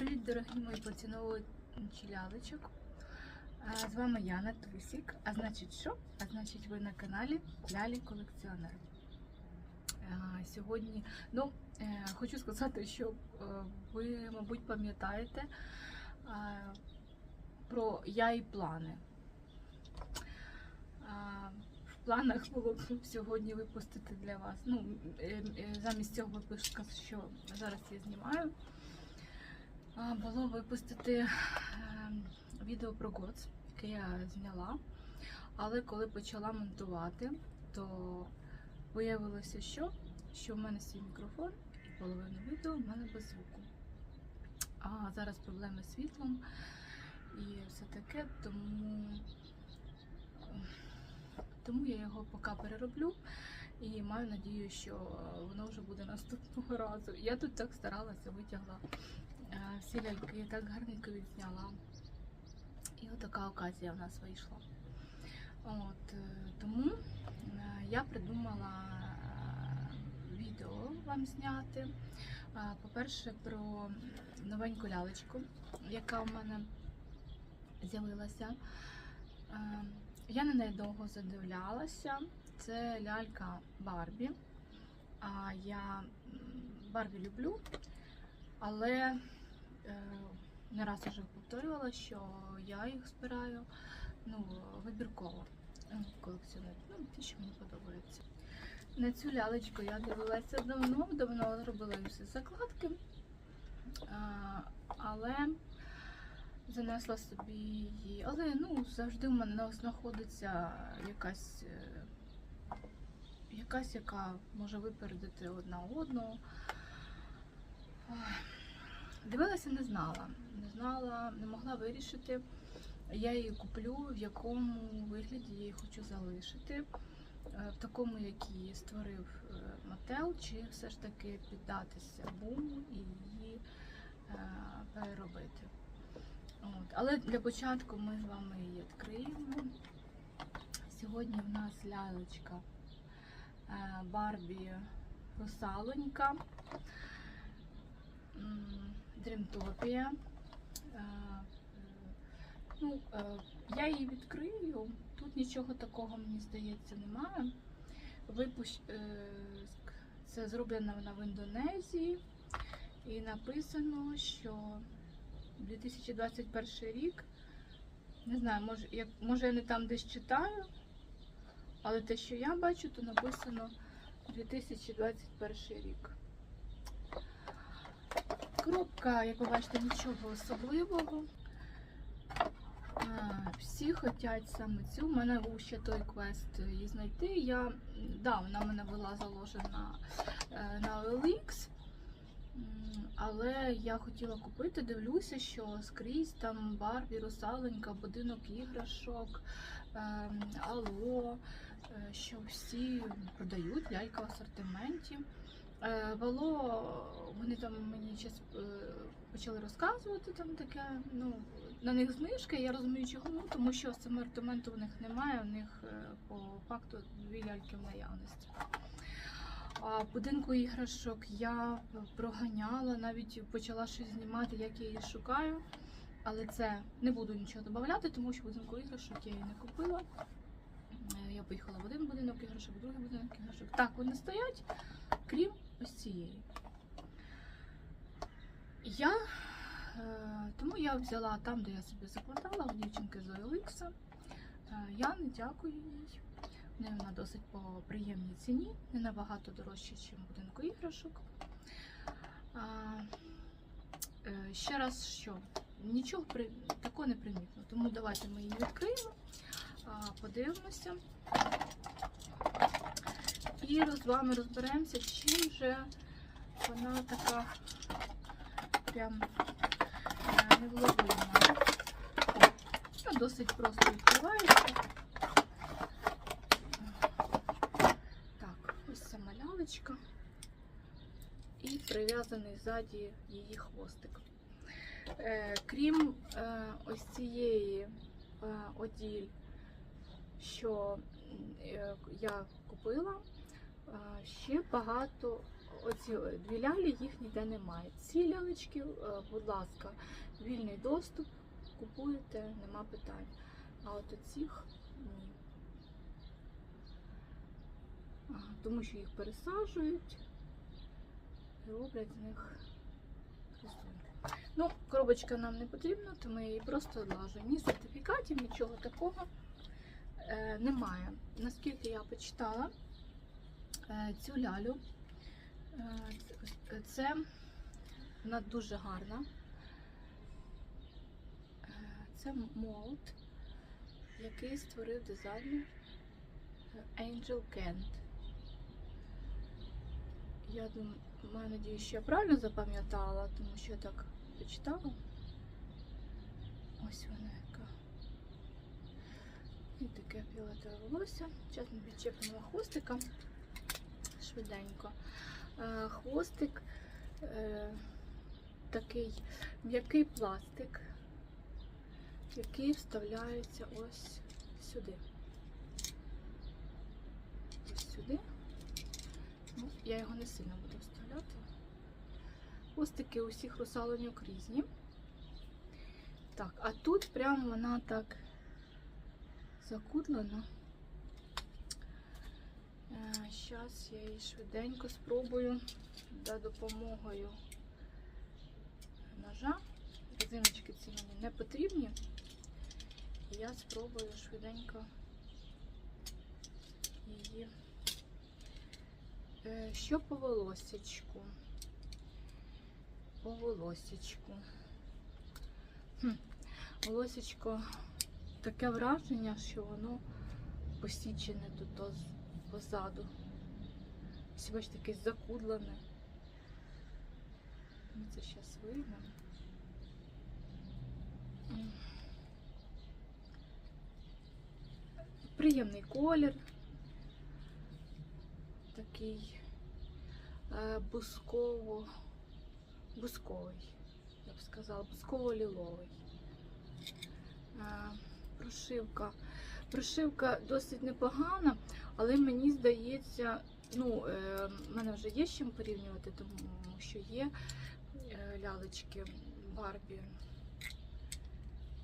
Привіт, дорогі мої поціновувачі лялечок. Е, З вами Яна Тусік. А значить, що? А значить, ви на каналі Лялі Колекціонер. Е, Сьогодні, ну, е, хочу сказати, що ви, мабуть, пам'ятаєте про я і плани. В планах було б сьогодні випустити для вас. Ну, замість цього випуска, що зараз я знімаю, було випустити е, відео про ГОЦ, яке я зняла. Але коли почала монтувати, то виявилося, що, що в мене свій мікрофон і половину відео в мене без звуку. А зараз проблеми з світлом і все таке, тому, тому я його поки перероблю. І маю надію, що е, воно вже буде наступного разу. Я тут так старалася, витягла е, всі ляльки, так гарненько відзняла. І отака оказія в нас вийшла. От, е, тому я придумала відео вам зняти. По-перше, про новеньку лялечку, яка в мене з'явилася. Я на неї довго задивлялася. Це лялька Барбі. А я Барбі люблю, але е, не раз вже повторювала, що я їх збираю ну, вибірково ну, колекціоную. Ну, ті, що мені подобається. На цю лялечку я дивилася давно, давно робила всі закладки, але занесла собі її. Але ну, завжди в мене знаходиться якась, е, якась, яка може випередити одна одну. Дивилася, не знала. Не знала, не могла вирішити. Я її куплю, в якому вигляді я її хочу залишити. Е, В такому, який створив е, Мател, чи все ж таки піддатися буму і її е, переробити. От. Але для початку ми з вами її відкриємо. Сьогодні в нас лялечка Барбі Русалонька. Дрімтопія. Е, е, Ну, е, я її відкрию. Тут нічого такого, мені здається, немає. Випущ... е, Це зроблено вона в Індонезії. І написано, що 2021 рік. Не знаю, може, як, може я не там десь читаю, але те, що я бачу, то написано 2021 рік. Коробка, як ви бачите, нічого особливого. Всі хочуть саме цю. У мене був ще той квест її знайти. Я, да, вона в мене була заложена е, на OLX, але я хотіла купити, дивлюся, що скрізь там Барбі, Русаленька, будинок іграшок, ем, Алло, е, що всі продають лялька в асортименті. Е, вони там мені щас, е, почали розказувати там таке. Ну, на них знижки, я розумію, чому, ну, тому що асортименту в них немає, у них е, по факту дві ляльки в наявності. А будинку іграшок я проганяла, навіть почала щось знімати, як я її шукаю. Але це не буду нічого додати, тому що будинку іграшок я її не купила. Е, Я поїхала в один будинок іграшок, в другий будинок іграшок. Так, вони стоять, крім ось цієї. Я, е, тому я взяла там, де я собі закладала, у дівчинки з OLX. Е, Я не дякую їй. В вона досить по приємній ціні, не набагато дорожче, ніж будинку іграшок. Ще раз що? Нічого такого не примітно. Тому давайте ми її відкриємо, подивимося. І з вами розберемося, чим же вона така прям е, невловима. О, Досить просто відкривається. Так, ось сама лялечка. І прив'язаний ззаді її хвостик. Е, крім е, ось цієї оділь, що е, я купила, е, ще багато оці дві лялі, їх ніде немає. Ці лялечки, е, будь ласка, вільний доступ, купуєте, нема питань. А от оцих ні. Тому що їх пересаджують і роблять з них красунки. Ну, коробочка нам не потрібна, то ми її просто одлажуємо. Ні сертифікатів, нічого такого е, немає. Наскільки я почитала е, цю лялю, е, це- вона дуже гарна. Е, Це молд, який створив дизайнер е, Angel Kent. Я думаю, маю надію, що я правильно запам'ятала, тому що я так почитала. Ось яка. І таке фіолетове волосся. Зараз ми відчепимо хвостика швиденько. Е, Хвостик е, такий м'який пластик, який вставляється ось сюди. Ось сюди. Ну, я його не сильно буду вставляти. Хвостики усіх русалоньок різні. Так, а тут прямо вона так закудлена. Зараз я її швиденько спробую за допомогою ножа. Резиночки ці мені не потрібні. Я спробую швиденько її. Е, Що по волосечку? По волосечку. Хм. Таке враження, що воно посічене тут позаду. Ось бачите, якесь закудлене. Ми це зараз виймемо. Приємний колір. Такий е, бусково, бусковий, я б сказала, бусково-ліловий. Прошивка. Прошивка досить непогана, але мені здається, ну, е, в мене вже є з чим порівнювати, тому що є е, лялечки Барбі.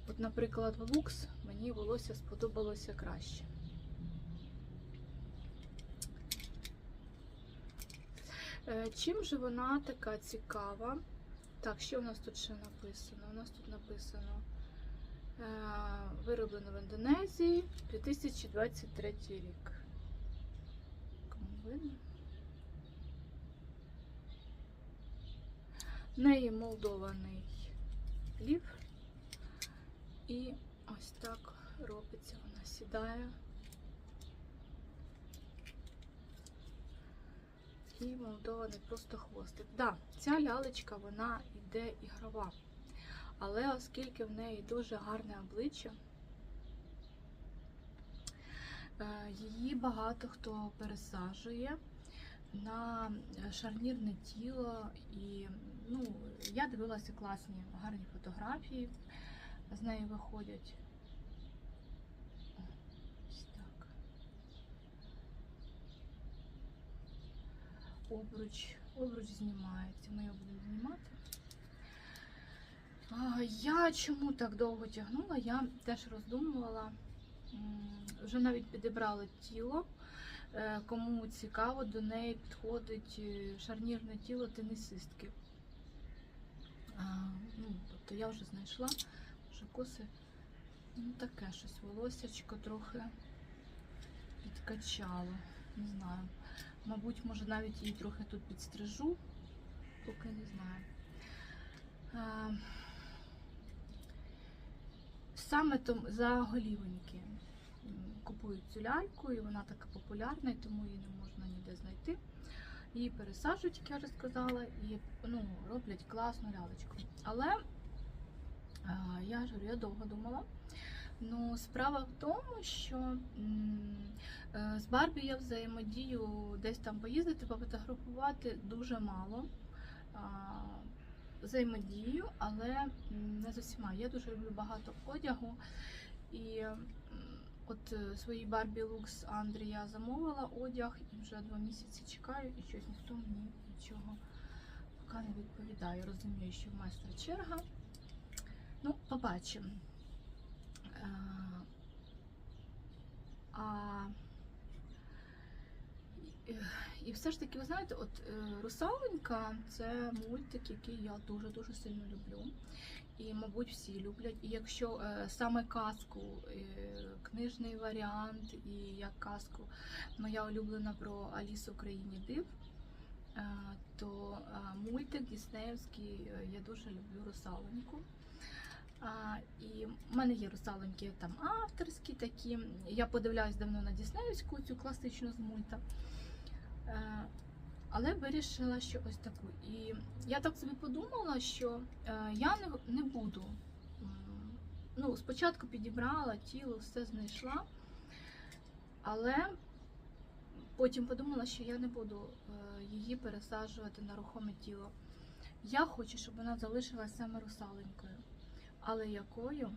От, наприклад, в Лукс мені волосся сподобалося краще. Е, Чим же вона така цікава? Так, що у нас тут ще написано? У нас тут написано вироблено в Індонезії 2023 рік. Кому видно? В неї молдований лів. І ось так робиться, вона сідає. І молдований просто хвостик. Да, ця лялечка вона йде ігрова. Але оскільки в неї дуже гарне обличчя, е, її багато хто пересаджує на шарнірне тіло. І ну, я дивилася класні гарні фотографії, з нею виходять. Обруч, обруч знімається. Ми його будемо знімати. Я чому так довго тягнула? Я теж роздумувала. Вже навіть підібрала тіло. Е, Кому цікаво, до неї підходить е, шарнірне тіло тенісистки. Ну, тобто я вже знайшла, що коси ну, таке щось волосячко трохи підкачало. Не знаю. Мабуть, може навіть її трохи тут підстрижу, поки не знаю. А, Саме за голівоньки купують цю ляльку, і вона така популярна, і тому її не можна ніде знайти. Її пересаджують, як я вже сказала, і ну, роблять класну лялечку. Але я ж я довго думала. Ну, справа в тому, що е, з Барбі я взаємодію десь там поїздити, пофотографувати дуже мало. Взаємодію, але не з усіма. Я дуже люблю багато одягу. І от е, своїй Барбі Лукс Андрі я замовила одяг і вже два місяці чекаю, і щось ніхто мені нічого поки не відповідаю. Розумію, що в майстра черга. Ну, побачимо. Е, і- все ж таки, ви знаєте, от е, Русаленька це мультик, який я дуже-дуже сильно люблю. І, мабуть, всі люблять. І якщо е, саме казку, е, книжний варіант, і як казку моя улюблена про Алісу в країні див, то мультик Діснеївський я дуже люблю Русаленьку. А, і в мене є русаленьки там авторські такі. Я подивляюсь давно на Діснеївську цю класичну з мульта. Е, але вирішила, що ось таку. І я так собі подумала, що е, я не, буду. Ну, спочатку підібрала тіло, все знайшла, але потім подумала, що я не буду е, її пересаджувати на рухоме тіло. Я хочу, щоб вона залишилася саме русаленькою. Але якою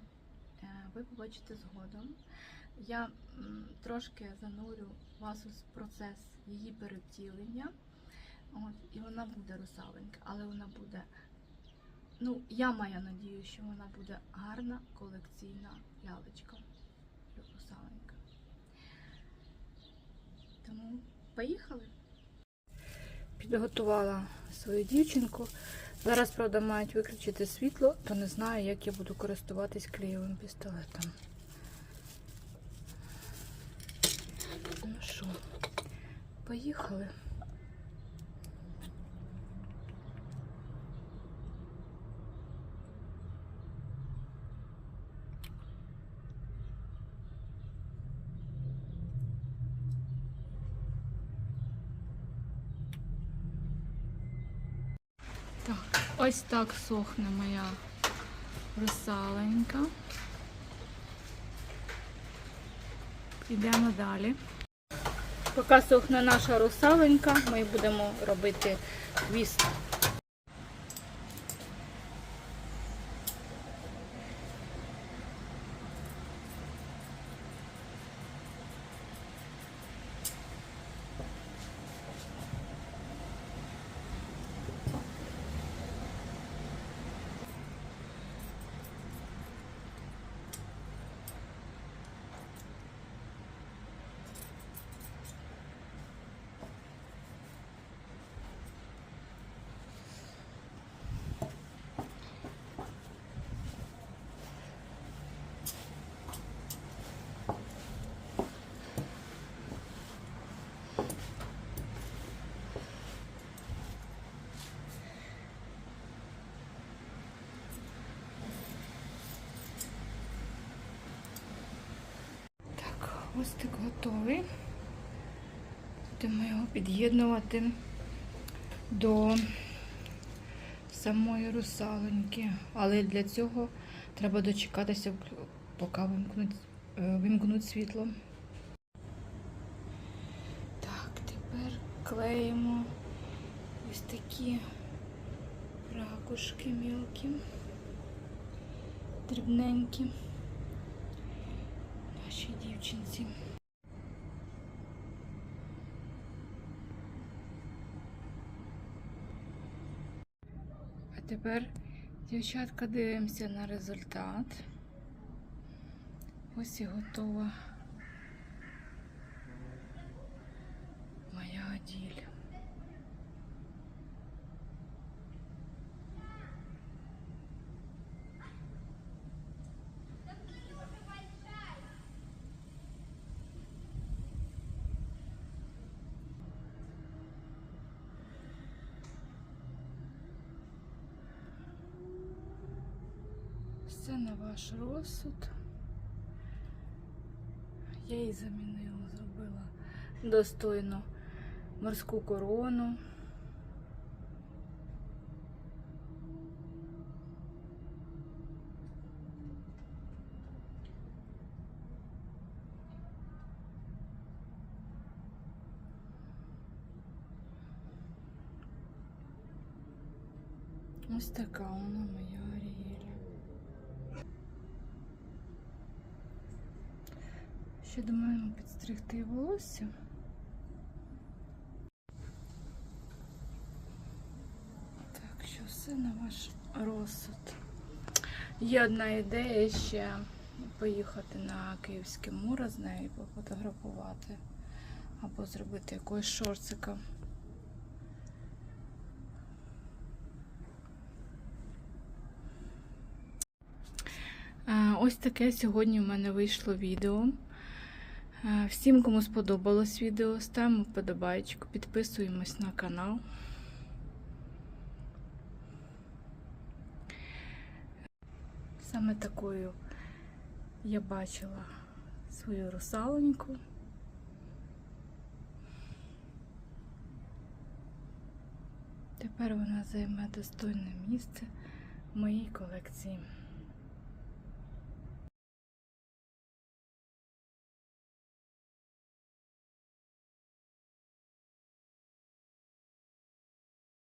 ви побачите згодом. Я трошки занурю вас у процес її перевтілення. От, і вона буде русаленька, але вона буде. Ну, я маю надію, що вона буде гарна колекційна лялечка. Русаленька. Тому поїхали. Підготувала свою дівчинку. Зараз, правда, мають виключити світло, то не знаю, як я буду користуватись клеєвим пістолетом. Ну що, поїхали. Ось так сохне моя русаленька. Йдемо далі. Поки сохне наша русаленька, ми будемо робити хвіст. Так, хвостик готовий. Будемо його під'єднувати до самої русалоньки. Але для цього треба дочекатися, поки вимкнуть, е, вимкнуть світло. Так, тепер клеїмо ось такі ракушки мілкі, дрібненькі нашій дівчинці. А тепер, дівчатка, дивимося на результат. Ось і готова моя оділь. Все на ваш розсуд. Я її замінила, зробила достойну Морську корону. Ось така вона моя Аріель. Ще думаємо підстригти волосся. Все на ваш розсуд. Є одна ідея ще поїхати на Київське море з нею, пофотографувати або зробити якогось шорцика. Е, Ось таке сьогодні в мене вийшло відео. Е, Всім, кому сподобалось відео, ставимо вподобайку, підписуємось на канал. Саме такою я бачила свою русалоньку. Тепер вона займе достойне місце в моїй колекції.